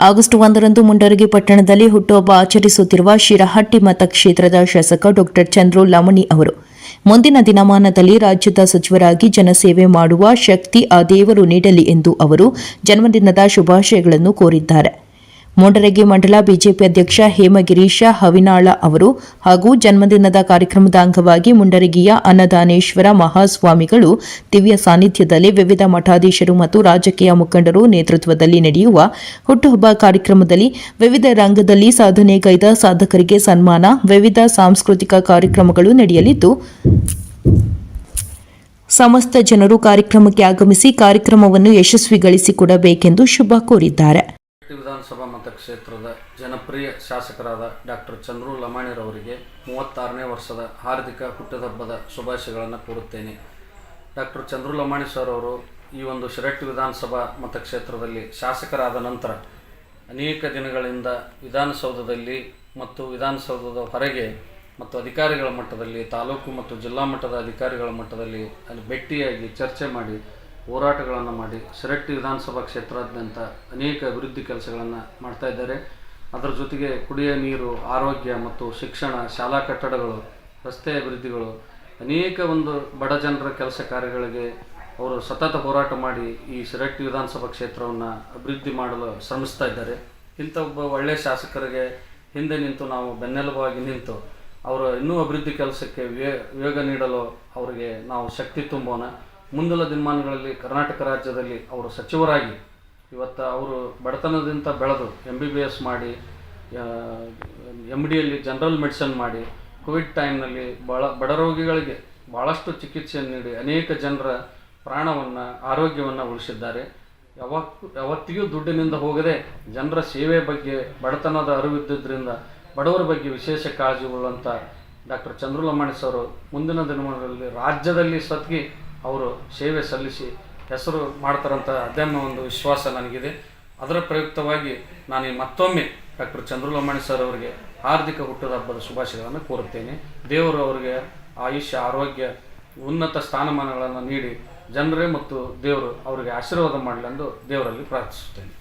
August ಒಂದರಂದು ಮುಂಡರಗಿ ಪಟ್ಟಣದಲ್ಲಿ ಹುಟ್ಟುಹಬ್ಬ ಆಚರಿಸುತ್ತಿರುವ ಶಿರಹಟ್ಟಿ ಮತಕ್ಷೇತ್ರದ ಶಾಸಕ ಡಾ ಚಂದ್ರು ಲಮಣಿ ಅವರು. ಮುಂದಿನ ದಿನಮಾನದಲ್ಲಿ ರಾಜ್ಯದ ಸಚಿವರಾಗಿ ಜನಸೇವೆ ಮಾಡುವ ಶಕ್ತಿ ಆ ದೇವರು ನೀಡಲಿ ಎಂದು ಅವರು ಜನ್ಮದಿನದ ಶುಭಾಶಯಗಳನ್ನು ಕೋರಿದ್ದಾರೆ. ಮುಂಡರಗಿ ಮಂಡಲ ಬಿಜೆಪಿ ಅಧ್ಯಕ್ಷ ಹೇಮಗಿರೀಶ ಹವಿನಾಳ ಅವರು ಹಾಗೂ ಜನ್ಮದಿನದ ಕಾರ್ಯಕ್ರಮದ ಅಂಗವಾಗಿ ಮುಂಡರಗಿಯ ಅನ್ನದಾನೇಶ್ವರ ಮಹಾಸ್ವಾಮಿಗಳು ದಿವ್ಯ ಸಾನ್ನಿಧ್ಯದಲ್ಲಿ ವಿವಿಧ ಮಠಾಧೀಶರು ಮತ್ತು ರಾಜಕೀಯ ಮುಖಂಡರು ನೇತೃತ್ವದಲ್ಲಿ ನಡೆಯುವ ಹುಟ್ಟುಹಬ್ಬ ಕಾರ್ಯಕ್ರಮದಲ್ಲಿ ವಿವಿಧ ರಂಗದಲ್ಲಿ ಸಾಧನೆಗೈದ ಸಾಧಕರಿಗೆ ಸನ್ಮಾನ, ವಿವಿಧ ಸಾಂಸ್ಕೃತಿಕ ಕಾರ್ಯಕ್ರಮಗಳು ನಡೆಯಲಿದ್ದು, ಸಮಸ್ತ ಜನರು ಕಾರ್ಯಕ್ರಮಕ್ಕೆ ಆಗಮಿಸಿ ಕಾರ್ಯಕ್ರಮವನ್ನು ಯಶಸ್ವಿಗೊಳಿಸಿಕೊಡಬೇಕೆಂದು ಶುಭ ಕೋರಿದ್ದಾರೆ. ಮತಕ್ಷೇತ್ರದ ಜನಪ್ರಿಯ ಶಾಸಕರಾದ ಡಾಕ್ಟರ್ ಚಂದ್ರು ಲಮಾಣಿರವರಿಗೆ ಮೂವತ್ತಾರನೇ ವರ್ಷದ ಹಾರ್ದಿಕ ಹುಟ್ಟುಹಬ್ಬದ ಶುಭಾಶಯಗಳನ್ನು ಕೋರುತ್ತೇನೆ. ಡಾಕ್ಟರ್ ಚಂದ್ರು ಲಮಾಣಿ ಸರ್ ಅವರು ಈ ಒಂದು ಶಿರಟ್ಟಿ ವಿಧಾನಸಭಾ ಮತಕ್ಷೇತ್ರದಲ್ಲಿ ಶಾಸಕರಾದ ನಂತರ ಅನೇಕ ದಿನಗಳಿಂದ ವಿಧಾನಸೌಧದಲ್ಲಿ ಮತ್ತು ವಿಧಾನಸೌಧದ ಹೊರಗೆ ಮತ್ತು ಅಧಿಕಾರಿಗಳ ಮಟ್ಟದಲ್ಲಿ, ತಾಲೂಕು ಮತ್ತು ಜಿಲ್ಲಾ ಮಟ್ಟದ ಅಧಿಕಾರಿಗಳ ಮಟ್ಟದಲ್ಲಿ ಅಲ್ಲಿ ಭೇಟಿಯಾಗಿ ಚರ್ಚೆ ಮಾಡಿ ಹೋರಾಟಗಳನ್ನು ಮಾಡಿ ಶಿರಟ್ಟಿ ವಿಧಾನಸಭಾ ಕ್ಷೇತ್ರಾದ್ಯಂತ ಅನೇಕ ಅಭಿವೃದ್ಧಿ ಕೆಲಸಗಳನ್ನು ಮಾಡ್ತಾ ಇದ್ದಾರೆ. ಅದರ ಜೊತೆಗೆ ಕುಡಿಯ ನೀರು, ಆರೋಗ್ಯ ಮತ್ತು ಶಿಕ್ಷಣ, ಶಾಲಾ ಕಟ್ಟಡಗಳು, ರಸ್ತೆ ಅಭಿವೃದ್ಧಿಗಳು, ಅನೇಕ ಒಂದು ಬಡ ಜನರ ಕೆಲಸ ಕಾರ್ಯಗಳಿಗೆ ಅವರು ಸತತ ಹೋರಾಟ ಮಾಡಿ ಈ ಶಿರಟ್ಟಿ ವಿಧಾನಸಭಾ ಕ್ಷೇತ್ರವನ್ನು ಅಭಿವೃದ್ಧಿ ಮಾಡಲು ಶ್ರಮಿಸ್ತಾ ಇದ್ದಾರೆ. ಇಂಥ ಒಬ್ಬ ಒಳ್ಳೆಯ ಶಾಸಕರಿಗೆ ಹಿಂದೆ ನಿಂತು ನಾವು ಬೆನ್ನೆಲುಬಾಗಿ ನಿಂತು ಅವರು ಇನ್ನೂ ಅಭಿವೃದ್ಧಿ ಕೆಲಸಕ್ಕೆ ವೇಗ ನೀಡಲು ಅವರಿಗೆ ನಾವು ಶಕ್ತಿ ತುಂಬೋಣ. ಮುಂದಿನ ದಿನಮಾನಗಳಲ್ಲಿ ಕರ್ನಾಟಕ ರಾಜ್ಯದಲ್ಲಿ ಅವರು ಸಚಿವರಾಗಿ ಇವತ್ತು ಅವರು ಬಡತನದಿಂದ ಬೆಳೆದು ಎಂ ಬಿ ಬಿ ಎಸ್ ಮಾಡಿ ಎಂ ಡಿಯಲ್ಲಿ ಜನರಲ್ ಮೆಡಿಸಿನ್ ಮಾಡಿ ಕೋವಿಡ್ ಟೈಮ್ನಲ್ಲಿ ಭಾಳ ಬಡ ರೋಗಿಗಳಿಗೆ ಭಾಳಷ್ಟು ಚಿಕಿತ್ಸೆಯನ್ನು ನೀಡಿ ಅನೇಕ ಜನರ ಪ್ರಾಣವನ್ನು, ಆರೋಗ್ಯವನ್ನು ಉಳಿಸಿದ್ದಾರೆ. ಯಾವತ್ತೂ ಯಾವತ್ತಿಗೂ ದುಡ್ಡಿನಿಂದ ಹೋಗದೆ ಜನರ ಸೇವೆ ಬಗ್ಗೆ, ಬಡತನದ ಅರಿವಿದ್ದರಿಂದ ಬಡವರ ಬಗ್ಗೆ ವಿಶೇಷ ಕಾಳಜಿ ಉಳ್ಳಂಥ ಡಾಕ್ಟರ್ ಚಂದ್ರಲಮಾಣಿಸ್ ಅವರು ಮುಂದಿನ ದಿನಮಾನಗಳಲ್ಲಿ ರಾಜ್ಯದಲ್ಲಿ ಸತ್ಗಿ ಅವರು ಸೇವೆ ಸಲ್ಲಿಸಿ ಹೆಸರು ಮಾಡ್ತಾರಂಥ ಅದನ್ನ ಒಂದು ವಿಶ್ವಾಸ ನನಗಿದೆ. ಅದರ ಪ್ರಯುಕ್ತವಾಗಿ ನಾನು ಮತ್ತೊಮ್ಮೆ ಡಾಕ್ಟರ್ ಚಂದ್ರಲೋಮಣಿ ಸರ್ ಅವರಿಗೆ ಹಾರ್ದಿಕ ಹುಟ್ಟದ ಹಬ್ಬದ ಶುಭಾಶಯಗಳನ್ನು ಕೋರುತ್ತೇನೆ. ದೇವರು ಅವರಿಗೆ ಆಯುಷ್ಯ, ಆರೋಗ್ಯ, ಉನ್ನತ ಸ್ಥಾನಮಾನಗಳನ್ನು ನೀಡಿ ಜನರೇ ಮತ್ತು ದೇವರು ಅವರಿಗೆ ಆಶೀರ್ವಾದ ಮಾಡಲೆಂದು ದೇವರಲ್ಲಿ ಪ್ರಾರ್ಥಿಸುತ್ತೇನೆ.